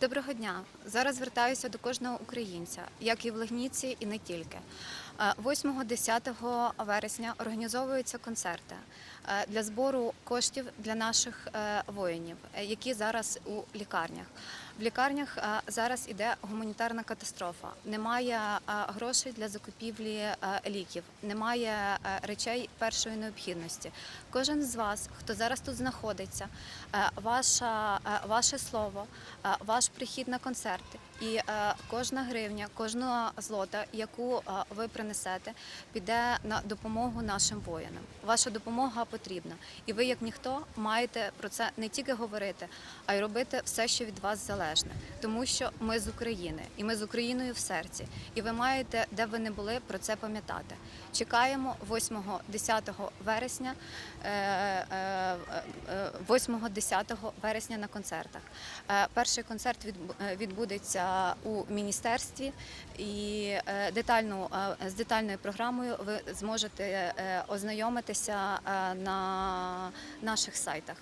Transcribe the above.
Доброго дня. Зараз звертаюся до кожного українця, як і в Легніці, і не тільки. Е, 8-10 вересня організовуються концерти для збору коштів для наших е, воїнів, які зараз у лікарнях. В лікарнях зараз іде гуманітарна катастрофа. Немає грошей для закупівлі ліків, немає речей першої необхідності. Кожен з вас, хто зараз тут знаходиться, ваша, ваше слово, ваш прихід на концерти і кожна гривня, кожна злота, яку ви принесете, піде на допомогу нашим воїнам. Ваша допомога потрібна, і ви, як ніхто, маєте про це не тільки говорити, а й робити все, що від вас залежне, тому що ми з України, і ми з Україною в серці. І ви маєте, де ви не були, про це пам'ятати. Чекаємо 8-10 вересня, е, е, е, 8-10 вересня на концертах. Е, Перший концерт відбу- е, відбудеться у міністерстві, і е, детальну е, з детальною програмою ви зможете е, ознайомитися е, на наших сайтах.